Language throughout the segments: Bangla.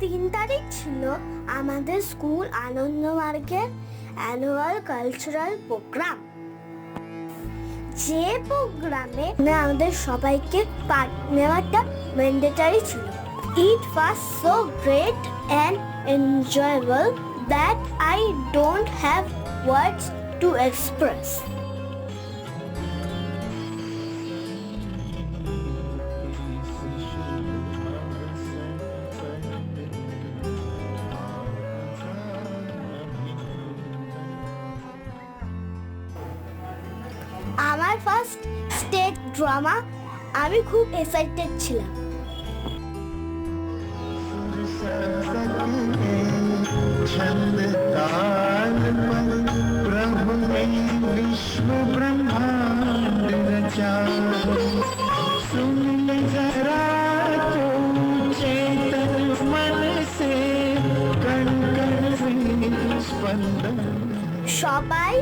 তিন তারিখ ছিল আমাদের স্কুল আনন্দমার্গের অ্যানুয়াল কালচারাল প্রোগ্রাম যে প্রোগ্রামে আমাদের সবাইকে পার্ট নেওয়াটা ম্যান্ডেটারি ছিল। It was so great and enjoyable that I don't have words to express first state drama আমি খুব এক্সাইটেড ছিলাম छंद ताल पर प्रभु ने विश्व ब्रह्मांड रचा सुन ले जरा तू चेतन मन से कण कण से स्पंदन সবাই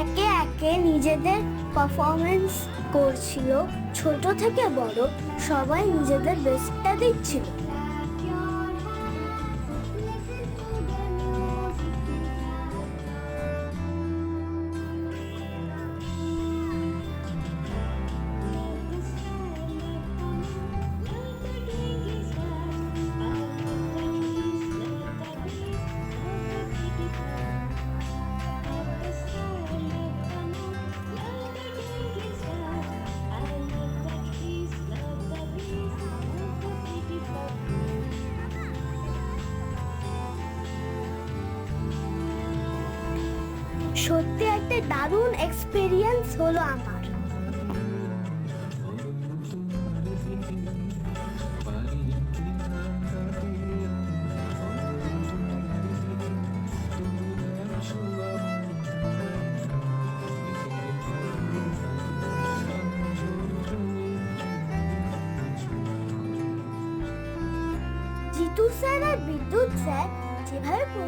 একে একে নিজেদের পারফরমেন্স করছিল ছোট থেকে বড় সবাই নিজেদের বেস্টটা দিচ্ছিল সত্যি একটা দারুণ এক্সপিরিয়েন্স হলো আমার। জিতু স্যার আর বিদ্যুৎ স্যার যেভাবে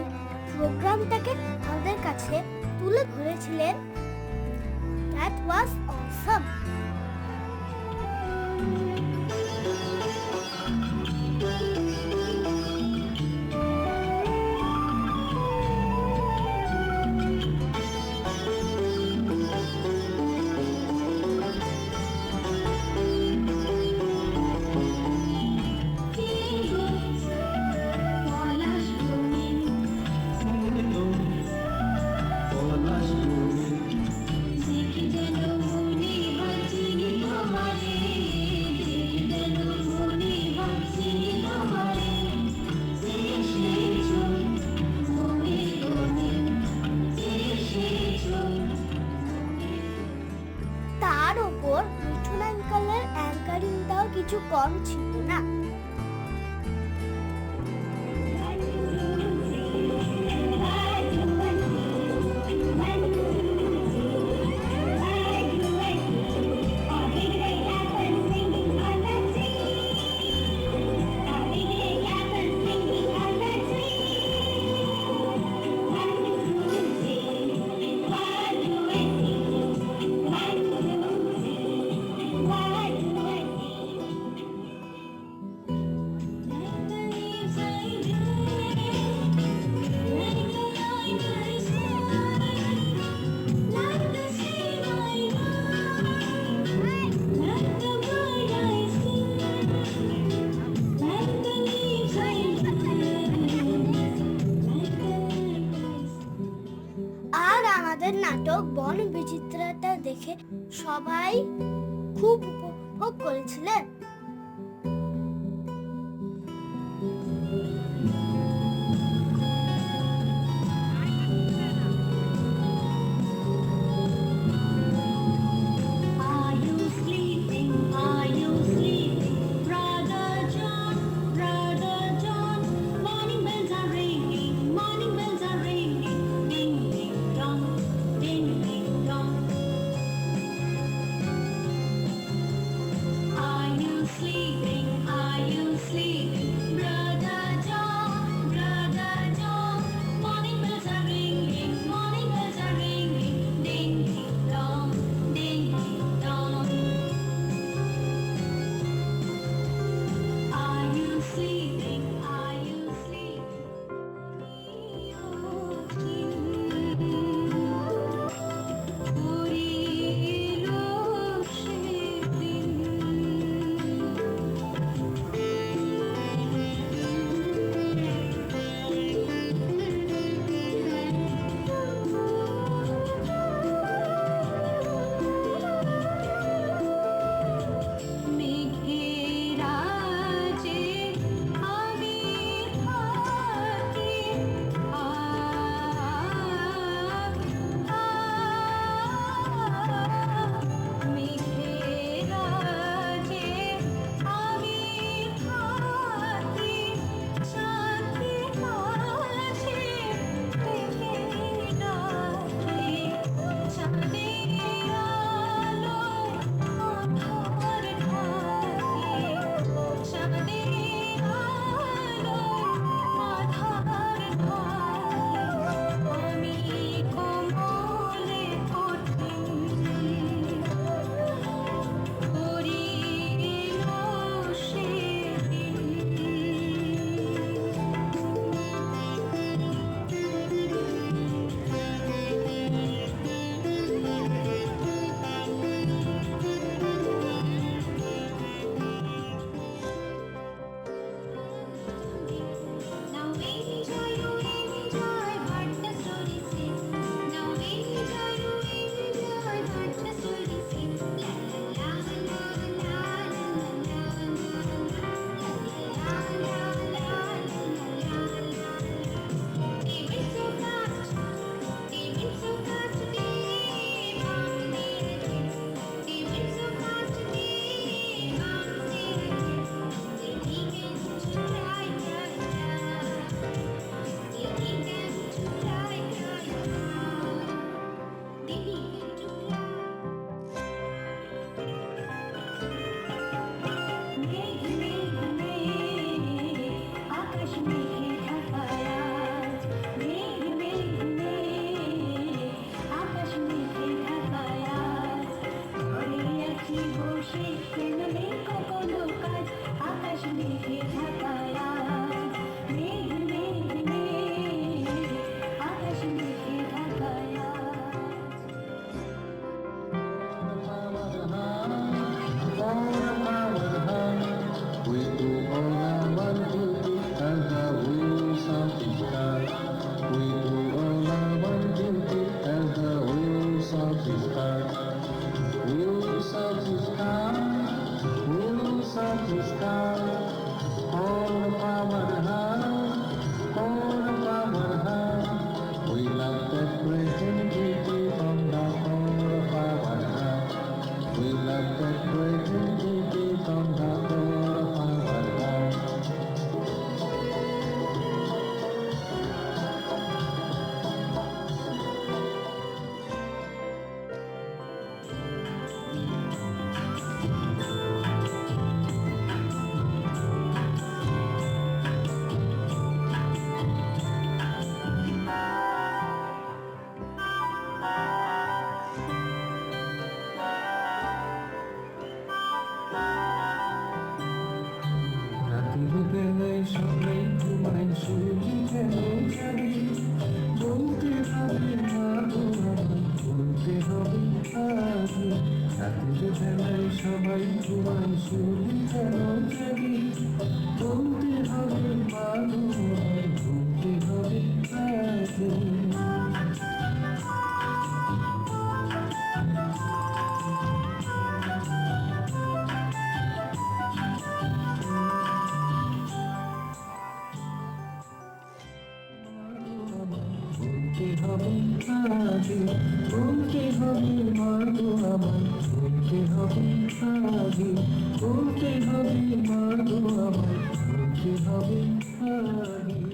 প্রোগ্রামটাকে আমাদের কাছে তুলে ধরেছিলেন? দ্যাট ওয়াজ অসম আঙ্কালের অ্যাঙ্কারিংটাও কিছু কম ছিল না। দেখে সবাই খুব উপভোগ করেছিলেন। We love that great, we give on the সবাই ঘুমায় শুনি কেন জানি। বলতে হবে মানুষ বলতে হবে হবে আগে বলতে হবে মাগো আমায় বলতে হবে আজি বলতে হবে মাগো আমায় বলতে হবে আগে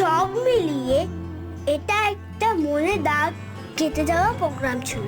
সব মিলিয়ে এটা একটা মনে দাগ কেটে যাওয়া প্রোগ্রাম ছিল।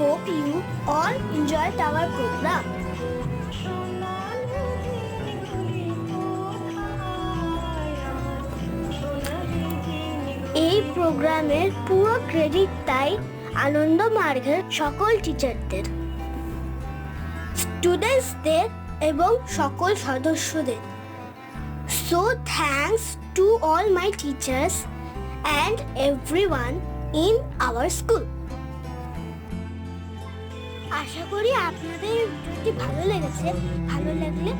Hope you all enjoyed our program. এই প্রোগ্রামের পুরো ক্রেডিট তাই আনন্দ মার্গের সকল টিচারদের স্টুডেন্টসদের এবং সকল সদস্যদের so thanks to all my teachers and everyone in our school আশা করি আপনাদের ভিডিওটি ভালো লেগেছে। ভালো লাগলে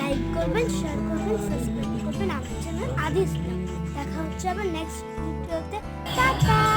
লাইক করবেন শেয়ার করবেন সাবস্ক্রাইব করবেন আমার চ্যানেল আদি দেখা হচ্ছে আবার নেক্সট ভিডিওতে। টাটা!